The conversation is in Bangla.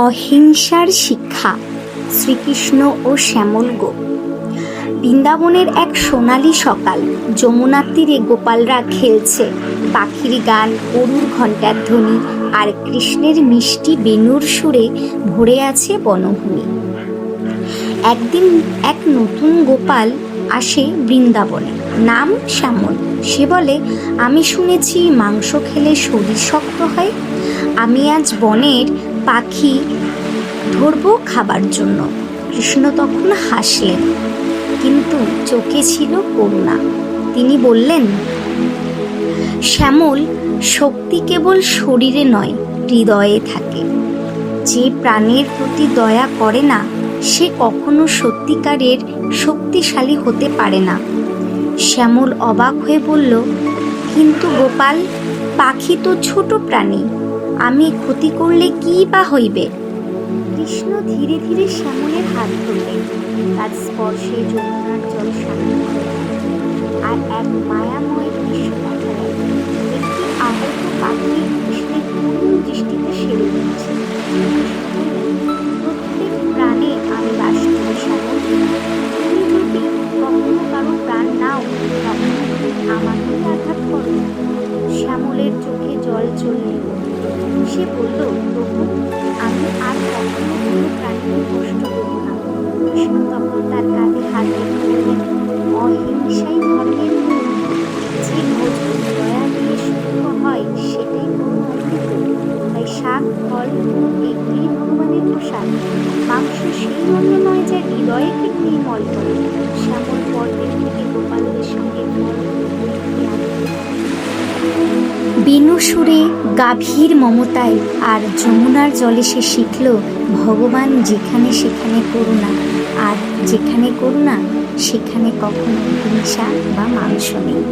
অহিংসার শিক্ষা শ্রীকৃষ্ণ ও শ্যামল গো। বৃন্দাবনের এক সোনালি সকাল যমুনার তীরে গোপালরা খেলছে পাখির গান, গরুর ঘণ্টার ধ্বনি আর কৃষ্ণের মিষ্টি বেনুর সুরে ভরে আছে বনভূমি। একদিন এক নতুন গোপাল আসে বৃন্দাবনে। নাম শ্যামল। সে বলে, আমি শুনেছি মাংস খেলে শরীর শক্ত হয়। আমি আজ বনের পাখি ধরবো খাবার জন্য। কৃষ্ণ তখন হাসলেন, কিন্তু চোখে ছিল করুণা। তিনি বললেন, শ্যামল, শক্তি কেবল শরীরে নয়, হৃদয়ে থাকে। যে প্রাণের প্রতি দয়া করে না সে কখনো সত্যিকারের শক্তিশালী হতে পারে না। শ্যামল অবাক হয়ে বলল, কিন্তু গোপাল, পাখি তো ছোট প্রাণী, আমি ক্ষতি করলে কি বা হইবে? কৃষ্ণ ধীরে ধীরে শ্যামলের হাত ধরলেন। তার স্পর্শে যমুনার জল শান্ত আর এক মায়াময় জল চলল সে বলল, প্রভু, আমি আর কখনো কোনো প্রাণীকে কষ্ট দেব না। কৃষ্ণ তখন তার কাঁধে হাত রেখে অহিংসাই ধর্মের যে ভোজন দয়া দিয়ে সূক্ষ্ম হয়, সেটাই অমৃত তাই শাক, ফল এগুলি ভগবানের প্রসাদ। মাংস সেই অন্য নয় যা হৃদয়কে নির্মল করে। বেনু সুরে গাভীর মমতায় আর যমুনার জলে সে শিখল, ভগবান যেখানে সেখানে করুণা। আর যেখানে করুণা, সেখানে কখনো হিংসা বা মাংস নেই।